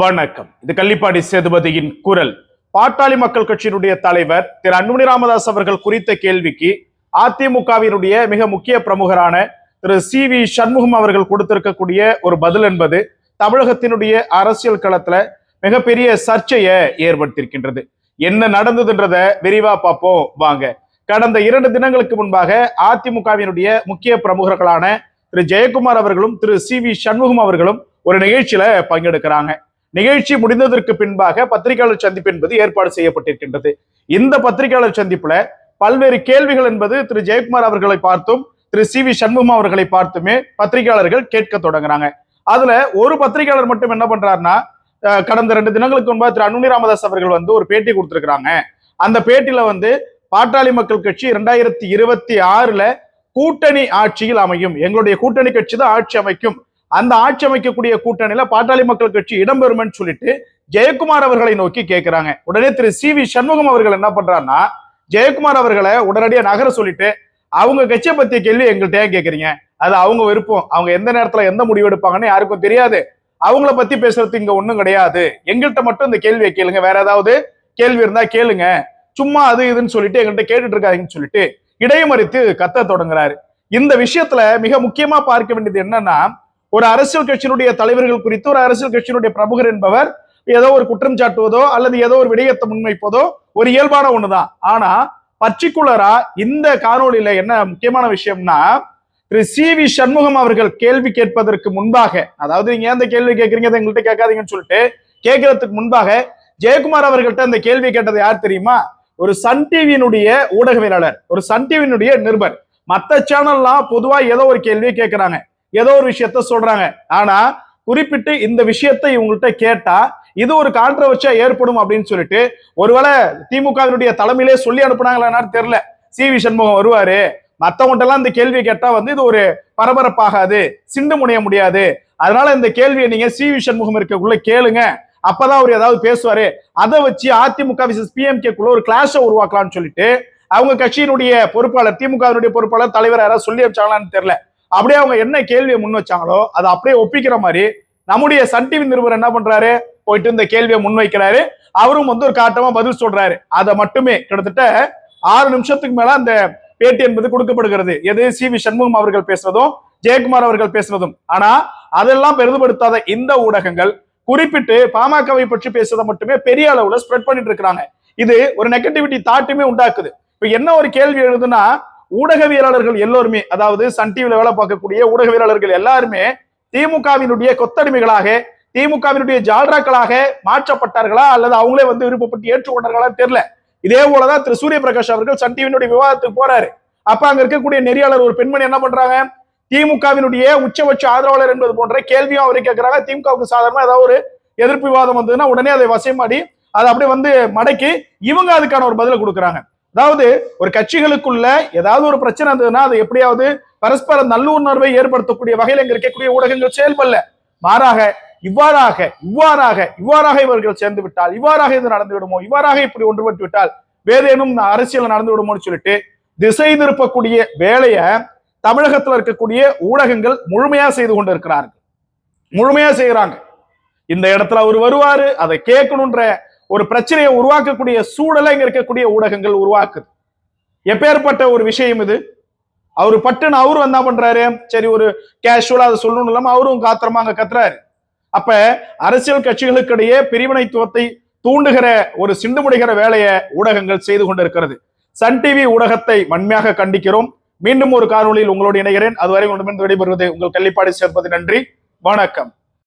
வணக்கம். இது கள்ளிப்பாடி சேதுபதியின் குரல். பாட்டாளி மக்கள் கட்சியினுடைய தலைவர் திரு அன்புமணி ராமதாஸ் அவர்கள் குறித்த கேள்விக்கு அதிமுகவினுடைய மிக முக்கிய பிரமுகரான திரு சி வி சண்முகம் அவர்கள் கொடுத்திருக்கக்கூடிய ஒரு பதில் என்பது தமிழகத்தினுடைய அரசியல் களத்துல மிகப்பெரிய சர்ச்சையை ஏற்படுத்தியிருக்கின்றது. என்ன நடந்ததுன்றத விரிவா பார்ப்போம். வாங்க. கடந்த இரண்டு தினங்களுக்கு முன்பாக அதிமுகவினுடைய முக்கிய பிரமுகர்களான திரு ஜெயக்குமார் அவர்களும் திரு சி வி சண்முகம் அவர்களும் ஒரு நிகழ்ச்சியில பங்கெடுக்கிறாங்க. நிகழ்ச்சி முடிந்ததற்கு பின்பாக பத்திரிகையாளர் சந்திப்பு என்பது ஏற்பாடு செய்யப்பட்டிருக்கின்றது. இந்த பத்திரிகையாளர் சந்திப்புல பல்வேறு கேள்விகள் என்பது திரு. ஜெயக்குமார் அவர்களை பார்த்தும் திரு. சி. வி. சண்முகம் அவர்களை பார்த்துமே பத்திரிகையாளர்கள் கேட்க தொடங்குறாங்க. அதுல ஒரு பத்திரிகையாளர் மட்டும் என்ன பண்றாருன்னா கடந்த ரெண்டு தினங்களுக்கு முன்பாக திரு. அன்புமணி ராமதாஸ் அவர்கள் வந்து ஒரு பேட்டி கொடுத்திருக்கிறாங்க. அந்த பேட்டியில வந்து பாட்டாளி மக்கள் கட்சி இரண்டாயிரத்தி இருபத்தி ஆறுல கூட்டணி ஆட்சியில் அமையும். எங்களுடைய கூட்டணி கட்சி தான் ஆட்சி அமைக்கும். அந்த ஆட்சி அமைக்கக்கூடிய கூட்டணியில பாட்டாளி மக்கள் கட்சி இடம்பெறும்னு சொல்லிட்டு ஜெயக்குமார் அவர்களை நோக்கி கேட்கிறாங்க உடனே திரு சி வி சண்முகம் அவர்கள் என்ன பண்றாருன்னா ஜெயக்குமார் அவர்களை உடனடியா நகர சொல்லிட்டு அவங்க கட்சியை பத்திய கேள்வி எங்கள்கிட்ட ஏன் கேக்குறீங்க? அது அவங்க விருப்பம். அவங்க எந்த நேரத்துல எந்த முடிவு எடுப்பாங்கன்னு யாருக்கும் தெரியாது. அவங்கள பத்தி பேசுறது இங்க ஒண்ணும் கிடையாது. எங்கள்கிட்ட மட்டும் இந்த கேள்வியை கேளுங்க. வேற ஏதாவது கேள்வி இருந்தா கேளுங்க. சும்மா அது இதுன்னு சொல்லிட்டு எங்கள்கிட்ட கேட்டுட்டு இருக்காங்கன்னு சொல்லிட்டு இடையமறித்து கத்த தொடங்குறாரு. இந்த விஷயத்துல மிக முக்கியமா பார்க்க வேண்டியது என்னன்னா ஒரு அரசியல் கட்சியினுடைய தலைவர்கள் குறித்து ஒரு அரசியல் கட்சியினுடைய பிரமுகர் என்பவர் ஏதோ ஒரு குற்றம் சாட்டுவதோ அல்லது ஏதோ ஒரு விடயத்தை முன்வைப்பதோ ஒரு இயல்பான ஒண்ணுதான். ஆனா பர்டிகுலரா இந்த காணொலியில என்ன முக்கியமான விஷயம்னா திரு சி வி சண்முகம் அவர்கள் கேள்வி கேட்பதற்கு முன்பாக அதாவது நீங்க ஏன் கேள்வி கேட்கறீங்க அதை எங்கள்கிட்ட கேட்காதீங்கன்னு சொல்லிட்டு கேட்கறதுக்கு முன்பாக ஜெயக்குமார் அவர்கள்ட்ட அந்த கேள்வி கேட்டது யார் தெரியுமா? ஒரு சன் டிவியினுடைய ஊடகவியலாளர் ஒரு சன் டிவியினுடைய நிருபர். மற்ற சேனல்லாம் பொதுவா ஏதோ ஒரு கேள்வியை கேட்கிறாங்க. ஏதோ ஒரு விஷயத்த சொல்றாங்க. ஆனா குறிப்பிட்டு இந்த விஷயத்தை இவங்கள்ட்ட கேட்டா இது ஒரு கான்ட்ரவர்ச்சியா ஏற்படும் அப்படின்னு சொல்லிட்டு ஒருவேளை திமுகவினுடைய தலைமையிலே சொல்லி அனுப்புனாங்களான்னு தெரியல. சி வி சண்முகம் வருவாரு. மத்தவங்கள்ட்ட எல்லாம் இந்த கேள்வியை கேட்டா வந்து இது ஒரு பரபரப்பாகாது சிண்டு முனைய முடியாது. அதனால இந்த கேள்வியை நீங்க சி வி சண்முகம் இருக்கக்குள்ள கேளுங்க. அப்பதான் அவர் ஏதாவது பேசுவாரு. அதை வச்சு அதிமுக விசஸ் பிஎம்கே குள்ள ஒரு கிளாஷை உருவாக்கலாம்னு சொல்லிட்டு அவங்க கட்சியினுடைய பொறுப்பாளர் திமுகவினுடைய பொறுப்பாளர் தலைவர் யாராவது சொல்லி வச்சாங்களான்னு தெரியல. அப்படியே அவங்க என்ன கேள்வியை முன் வச்சாங்களோ அதை அப்படியே ஒப்பிக்கிற மாதிரி நம்முடைய சன் டிவி நிருபர் என்ன பண்றாரு? போயிட்டு இந்த கேள்வியை முன்வைக்கிறாரு அவரும் வந்து ஒரு காட்டமா பதில் சொல்றாரு. அதை மட்டுமே கிட்டத்தட்ட ஆறு நிமிஷத்துக்கு மேல அந்த பேட்டி என்பது கொடுக்கப்படுகிறது. எது? சி வி சண்முகம் அவர்கள் பேசுறதும் ஜெயக்குமார் அவர்கள் பேசுறதும். ஆனா அதெல்லாம் பெரிதுபடுத்தாத இந்த ஊடகங்கள் குறிப்பிட்டு பாமகவை பற்றி பேசுறதை மட்டுமே பெரிய அளவுல ஸ்ப்ரெட் பண்ணிட்டு இருக்கிறாங்க. இது ஒரு நெகட்டிவிட்டி தாட்டுமே உண்டாக்குது. இப்ப என்ன ஒரு கேள்வி எழுதுனா ஊடகவியலாளர்கள் எல்லோருமே அதாவது சன் டிவில வேலை பார்க்கக்கூடிய ஊடகவியலாளர்கள் எல்லாருமே திமுகவினுடைய கொத்தடிமைகளாக திமுகவினுடைய ஜால்ராக்களாக மாற்றப்பட்டார்களா அல்லது அவங்களே வந்து விருப்பப்பட்டு ஏற்றுக்கொண்டார்களா தெரியல. இதே போலதான் திரு. சூரிய பிரகாஷ் அவர்கள் சன் டிவியினுடைய விவாதத்துக்கு போறாரு. அப்ப அங்க இருக்கக்கூடிய நெறியாளர் ஒரு பெண்மணி என்ன பண்றாங்க? திமுகவினுடைய உச்சபட்ச ஆதரவாளர் என்பது போன்ற கேள்வியும் அவரை கேட்கிறாங்க திமுகவுக்கு சாதாரணமா ஏதாவது ஒரு எதிர்ப்பு விவாதம் வந்ததுன்னா உடனே அதை வசைமாடி அதை அப்படியே வந்து மடக்கி இவங்க அதுக்கான ஒரு பதிலை கொடுக்குறாங்க. அதாவது ஒரு கட்சிகளுக்குள்ள ஏதாவது ஒரு பிரச்சனை இருந்ததுன்னா அது எப்படியாவது பரஸ்பர நல்லுணர்வை ஏற்படுத்தக்கூடிய வகையில் இங்க இருக்கக்கூடிய ஊடகங்கள் செயல்படல. மாறாக இவ்வாறாக இவ்வாறாக இவ்வாறாக இவர்கள் சேர்ந்து விட்டால் இவ்வாறாக இது நடந்து விடுமோ இவ்வாறாக இப்படி ஒன்றுபட்டு விட்டால் வேறேனும் அரசியல் நடந்து விடுமோன்னு சொல்லிட்டு திசை திருப்பக்கூடிய வேலையை தமிழகத்துல இருக்கக்கூடிய ஊடகங்கள் முழுமையா செய்து கொண்டு இருக்கிறார்கள் முழுமையா செய்யறாங்க இந்த இடத்துல அவர் வருவாரு அதை கேட்கணுன்ற ஒரு பிரச்சனையை உருவாக்கக்கூடிய சூழலை இங்க இருக்கக்கூடிய ஊடகங்கள் உருவாக்குது. எப்பேற்பட்ட ஒரு விஷயம் இது? அவர் பட்டுன்னு அவரும் என்ன பண்றாரு? சரி ஒரு கேஷுவலா அதை சொல்லணும் இல்லாம அவரும் காத்திரமா அங்க கத்துறாரு. அப்ப அரசியல் கட்சிகளுக்கிடையே பிரிவினைத்துவத்தை தூண்டுகிற ஒரு சிண்டுமுடிகிற வேலையை ஊடகங்கள் செய்து கொண்டிருக்கிறது. சன் டிவி ஊடகத்தை வன்மையாக கண்டிக்கிறோம். மீண்டும் ஒரு காணொலியில் உங்களோடு இணைகிறேன். அதுவரை உங்களுடன் விடைபெறுவது உங்கள் கள்ளிப்பாடு சேர்ப்பது நன்றி. வணக்கம்.